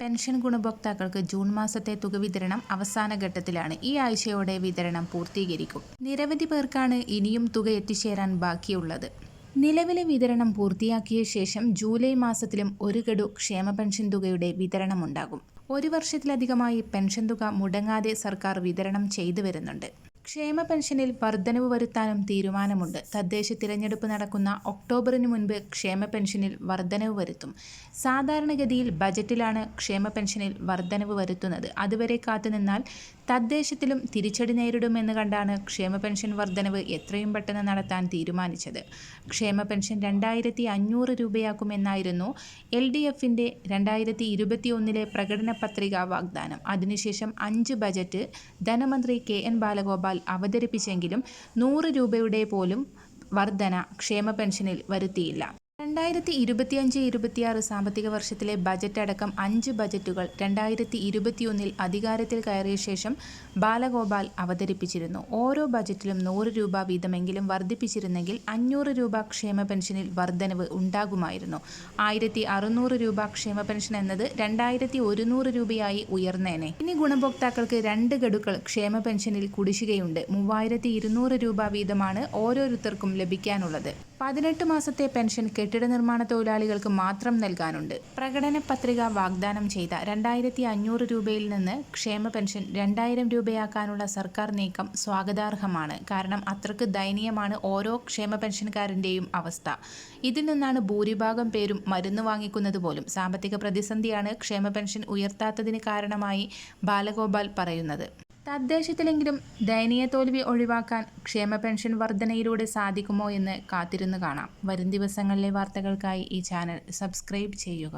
Pension ഗുണഭോക്താക്കൾക്ക് June മാസത്തെ തുക വിതരണം അവസാന ഘട്ടത്തിലാണ്. ഈ ആഴ്ചയോടെ വിതരണം പൂർത്തീകരിക്കും. നിരവധി പേർക്കാണ് ഇനിയും തുക എത്തിച്ചേരാൻ ബാക്കിയുള്ളത്. നിലവിലെ വിതരണം പൂർത്തിയാക്കിയ ശേഷം ജൂലൈ മാസത്തിലും ഒരു ഗഡു ക്ഷേമ പെൻഷൻ തുകയുടെ വിതരണമുണ്ടാകും. ഒരു വർഷത്തിലധികമായി പെൻഷൻ തുക മുടങ്ങാതെ സർക്കാർ വിതരണം ചെയ്തു വരുന്നുണ്ട്. ക്ഷേമ പെൻഷനിൽ വർധനവ് വരുത്താനും തീരുമാനമുണ്ട്. തദ്ദേശ തിരഞ്ഞെടുപ്പ് നടക്കുന്ന ഒക്ടോബറിന് മുൻപ് ക്ഷേമ പെൻഷനിൽ വർധനവ് വരുത്തും. സാധാരണഗതിയിൽ ബജറ്റിലാണ് ക്ഷേമ പെൻഷനിൽ വർധനവ് വരുത്തുന്നത്. അതുവരെ കാത്തുനിന്നാൽ തദ്ദേശത്തിലും തിരിച്ചടി നേരിടുമെന്ന് കണ്ടാണ് ക്ഷേമ പെൻഷൻ വർധനവ് എത്രയും പെട്ടെന്ന് നടത്താൻ തീരുമാനിച്ചത്. ക്ഷേമ പെൻഷൻ രണ്ടായിരത്തി അഞ്ഞൂറ് രൂപയാക്കുമെന്നായിരുന്നു എൽ ഡി എഫിന്റെ രണ്ടായിരത്തി ഇരുപത്തിയൊന്നിലെ പ്രകടന പത്രിക വാഗ്ദാനം. അതിനുശേഷം അഞ്ച് ബജറ്റ് ധനമന്ത്രി കെ എൻ ബാലഗോപാൽ അവതരിപ്പിച്ചെങ്കിലും നൂറ് രൂപയുടെ പോലും വർധന ക്ഷേമ പെൻഷനിൽ വരുത്തിയില്ല. രണ്ടായിരത്തി ഇരുപത്തിയഞ്ച് ഇരുപത്തിയാറ് സാമ്പത്തിക വർഷത്തിലെ ബജറ്റ് അടക്കം അഞ്ച് ബജറ്റുകൾ രണ്ടായിരത്തി ഇരുപത്തിയൊന്നിൽ അധികാരത്തിൽ കയറിയ ശേഷം ബാലഗോപാൽ അവതരിപ്പിച്ചിരുന്നു. ഓരോ ബജറ്റിലും നൂറ് രൂപ വീതമെങ്കിലും വർദ്ധിപ്പിച്ചിരുന്നെങ്കിൽ അഞ്ഞൂറ് രൂപ ക്ഷേമ പെൻഷനിൽ വർധനവ് ഉണ്ടാകുമായിരുന്നു. ആയിരത്തി അറുന്നൂറ് രൂപ ക്ഷേമ പെൻഷൻ എന്നത് രണ്ടായിരത്തി ഒരുന്നൂറ് രൂപയായി ഉയർന്നേനെ. ഇനി ഗുണഭോക്താക്കൾക്ക് രണ്ട് ഗഡുക്കൾ ക്ഷേമ പെൻഷനിൽ കുടിശ്ശികയുണ്ട്. മൂവായിരത്തി ഇരുന്നൂറ് രൂപ വീതമാണ് ഓരോരുത്തർക്കും ലഭിക്കാനുള്ളത്. പതിനെട്ട് മാസത്തെ പെൻഷൻ കെട്ടിട നിർമ്മാണ തൊഴിലാളികൾക്ക് മാത്രം നൽകാനുണ്ട്. പ്രകടന പത്രിക വാഗ്ദാനം ചെയ്ത രണ്ടായിരത്തി അഞ്ഞൂറ് രൂപയിൽ നിന്ന് ക്ഷേമ പെൻഷൻ രണ്ടായിരം രൂപയാക്കാനുള്ള സർക്കാർ നീക്കം സ്വാഗതാർഹമാണ്. കാരണം അത്രയ്ക്ക് ദയനീയമാണ് ഓരോ ക്ഷേമ പെൻഷൻകാരന്റെയും അവസ്ഥ. ഇതിൽ നിന്നാണ് ഭൂരിഭാഗം പേരും മരുന്ന് വാങ്ങിക്കുന്നത് പോലും. സാമ്പത്തിക പ്രതിസന്ധിയാണ് ക്ഷേമ പെൻഷൻ ഉയർത്താത്തതിന് കാരണമായി ബാലഗോപാൽ പറയുന്നത്. തദ്ദേശത്തിലെങ്കിലും ദയനീയ തോൽവി ഒഴിവാക്കാൻ ക്ഷേമ പെൻഷൻ വർധനയിലൂടെ സാധിക്കുമോ എന്ന് കാത്തിരുന്നു കാണാം. വരും ദിവസങ്ങളിലെ വാർത്തകൾക്കായി ഈ ചാനൽ സബ്സ്ക്രൈബ് ചെയ്യുക.